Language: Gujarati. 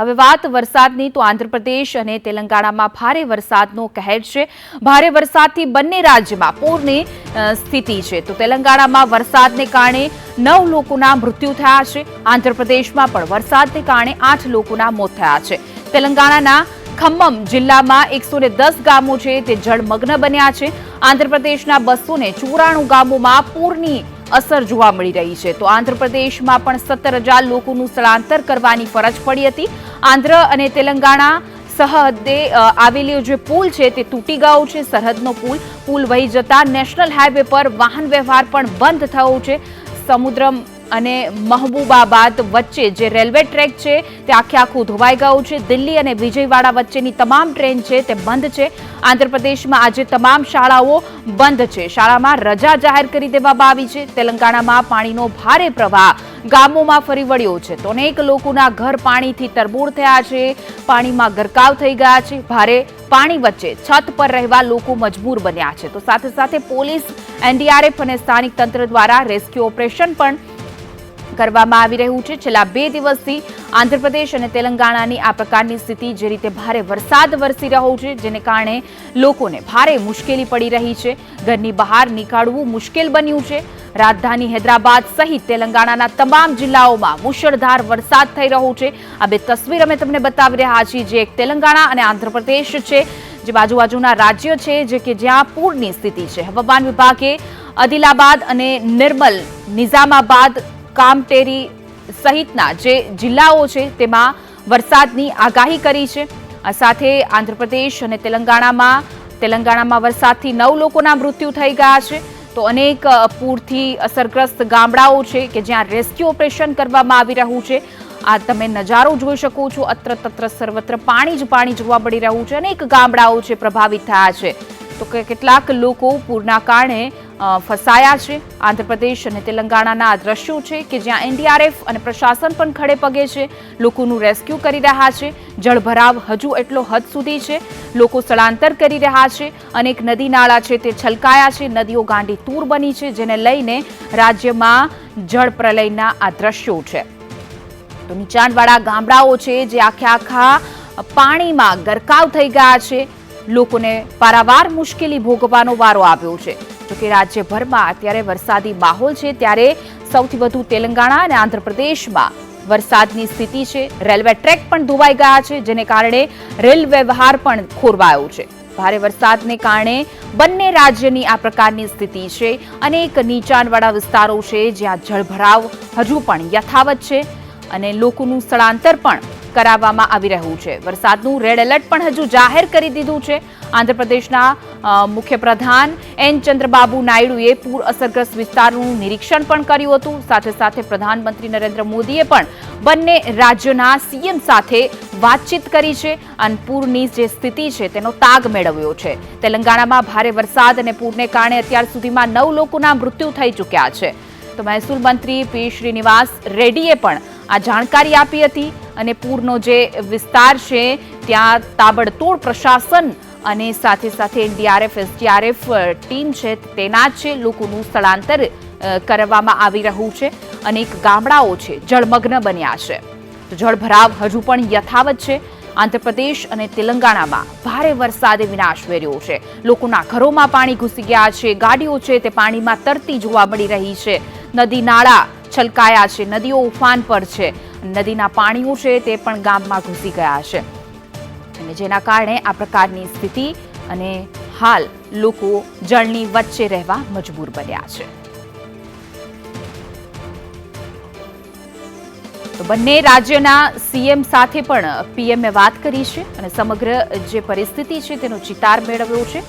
હવે વાત વરસાદની તો આંધ્રપ્રદેશ અને તેલંગાણામાં ભારે વરસાદનો કહેર છે. ભારે વરસાદથી બંને રાજ્યમાં પૂરની સ્થિતિ છે. તો તેલંગાણામાં વરસાદને કારણે નવ લોકોના મૃત્યુ થયા છે. આંધ્રપ્રદેશમાં પણ વરસાદને કારણે આઠ લોકોના મોત થયા છે. તેલંગાણાના ખમ્મમ જિલ્લામાં એકસો ગામો છે. તે જળમગ્ન બન્યા છે. આંધ્રપ્રદેશના બસો ગામોમાં પૂરની અસર જોવા મળી રહી છે. તો આંધ્રપ્રદેશમાં પણ સત્તર હજાર લોકોનું સ્થળાંતર કરવાની ફરજ પડી હતી. આંધ્ર અને તેલંગાણા સરહદે આવેલી જે પુલ છે તે તૂટી ગયો છે. સરહદનો પુલ પુલ વહી જતા નેશનલ હાઈવે પર વાહન વ્યવહાર પણ બંધ થયો છે. સમુદ્રમ અને મહબૂબાબાદ વચ્ચે જે રેલવે ટ્રેક છે તે આખે આખું ધોવાઈ ગયું છે. દિલ્હી અને વિજયવાડા વચ્ચેની તમામ ટ્રેન છે તે બંધ છે. આંધ્રપ્રદેશમાં આજે તમામ શાળાઓ બંધ છે. શાળામાં રજા જાહેર કરી દેવામાં આવી છે. તેલંગાણામાં પાણીનો ભારે પ્રવાહ ગામોમાં ફરી વળ્યો છે. તો અનેક લોકોના ઘર પાણીથી તરબોળ થયા છે. પાણીમાં ગરકાવ થઈ ગયા છે. ભારે પાણી વચ્ચે છત પર રહેવા લોકો મજબૂર બન્યા છે. તો સાથે સાથે પોલીસ, એનડીઆરએફ અને સ્થાનિક તંત્ર દ્વારા રેસ્ક્યુ ઓપરેશન પણ કરવામાં આવી રહ્યું છે. છેલ્લા બે દિવસથી આંધ્રપ્રદેશ અને તેલંગાણાની આ પ્રકારની સ્થિતિ જે રીતે ભારે વરસાદ વરસી રહ્યો છે, જેને કારણે લોકોને ભારે મુશ્કેલી પડી રહી છે. ઘરની બહાર નીકાળવું મુશ્કેલ બન્યું છે. રાજધાની હૈદરાબાદ સહિત તેલંગાણાના તમામ જિલ્લાઓમાં મુશળધાર વરસાદ થઈ રહ્યો છે. આ બે તસવીર અમે તમને બતાવી રહ્યા છીએ, જે એક તેલંગાણા અને આંધ્રપ્રદેશ છે, જે બાજુબાજુના રાજ્યો છે, જે કે જ્યાં પૂરની સ્થિતિ છે. હવામાન વિભાગે અદિલાબાદ અને નિર્મલ નિઝામાબાદ કામટેરી સહિતના જે જિલ્લાઓ છે, તેમાં વરસાદની આગાહી કરી છે. સાથે આંધ્રપ્રદેશ અને તેલંગાણામાં તેલંગાણામાં વરસાદથી નવ લોકોના મૃત્યુ થઈ ગયા છે. તો અનેક પૂરથી અસરગ્રસ્ત ગામડાઓ છે કે જ્યાં રેસ્ક્યુ ઓપરેશન કરવામાં આવી રહ્યું છે. આ તમે નજારો જોઈ શકો છો. અત્ર તત્ર સર્વત્ર પાણી જ પાણી જોવા મળી રહ્યું છે. અનેક ગામડાઓ છે, પ્રભાવિત થયા છે. તો કે કેટલાક લોકો પૂરના કારણે ફસાયા છે. આંધ્રપ્રદેશ અને તેલંગાણાના દ્રશ્યો છે કે જ્યાં એનડીઆરએફ અને પ્રશાસન પણ ખડે પગે છે. લોકોનું રેસ્ક્યુ કરી રહ્યા છે. જળભરાવ હજુ એટલો હદ સુધી છે. લોકો સ્થળાંતર કરી રહ્યા છે. અનેક નદી નાળા છે તે છલકાયા છે. નદીઓ ગાંડી તૂર બની છે, જેને લઈને રાજ્યમાં જળ પ્રલયના આ દ્રશ્યો છે. તો નીચાણવાળા ગામડાઓ છે જે આખે આખા પાણીમાં ગરકાવ થઈ ગયા છે. લોકોને પારાવાર મુશ્કેલી ભોગવવાનો વારો આવ્યો છે. જોકે રાજ્યભરમાં અત્યારે વરસાદી માહોલ છે, ત્યારે સૌથી વધુ તેલંગાણા અને આંધ્રપ્રદેશમાં વરસાદની સ્થિતિ છે. રેલવે ટ્રેક પણ ધોવાઈ ગયા છે, જેને કારણે રેલ વ્યવહાર પણ ખોરવાયો છે. ભારે વરસાદને કારણે બંને રાજ્યની આ પ્રકારની સ્થિતિ છે અનેક નીચાણવાળા વિસ્તારો છે જ્યાં જળભરાવ હજુ પણ યથાવત છે અને લોકોનું સ્થળાંતર પણ કરાવવામાં આવી રહ્યું છે. વરસાદનું રેડ એલર્ટ પણ હજુ જાહેર કરી દીધું છે. આંધ્રપ્રદેશના મુખ્યપ્રધાન એન ચંદ્રબાબુ નાયડુએ પૂર અસરગ્રસ્ત વિસ્તારનું નિરીક્ષણ પણ કર્યું હતું. સાથે સાથે પ્રધાનમંત્રી નરેન્દ્ર મોદીએ પણ બંને રાજ્યોના સીએમ સાથે વાતચીત કરી છે અને પૂરની જે સ્થિતિ છે તેનો તાગ મેળવ્યો છે. તેલંગાણામાં ભારે વરસાદ અને પૂરને કારણે અત્યાર સુધીમાં નવ લોકોના મૃત્યુ થઈ ચૂક્યા છે. તો મહેસૂલ મંત્રી પી. શ્રીનિવાસ રેડ્ડીએ પણ આ જાણકારી આપી હતી. અને પૂરનો જે વિસ્તાર છે, ત્યાં તાબડતોડ પ્રશાસન અને સાથે સાથે એનડીઆરએફ એસડીઆરએફ ટીમ છે, તેના છે લોકોનું સ્થળાંતર કરવામાં આવી રહ્યું છે અનેક ગામડાઓ છે, જળમગ્ન બન્યા છે. જળભરાવ હજુ પણ યથાવત છે. આંધ્રપ્રદેશ અને તેલંગાણામાં ભારે વરસાદે વિનાશ વેર્યો છે. લોકોના ઘરોમાં પાણી ઘૂસી ગયા છે. ગાડીઓ છે તે પાણીમાં તરતી જોવા મળી રહી છે. નદી નાળા છલકાયા છે. નદીઓ ઉફાન પર છે. નદીના પાણીઓ છે તે પણ ગામમાં ઘૂસી ગયા છે. અને જેના કારણે આ પ્રકારની સ્થિતિ અને હાલ લોકો જળની વચ્ચે રહેવા મજબૂર બન્યા છે. બંને રાજ્યના સીએમ સાથે પણ પીએમે વાત કરી છે અને સમગ્ર જે પરિસ્થિતિ છે તેનો ચિતાર મેળવ્યો છે.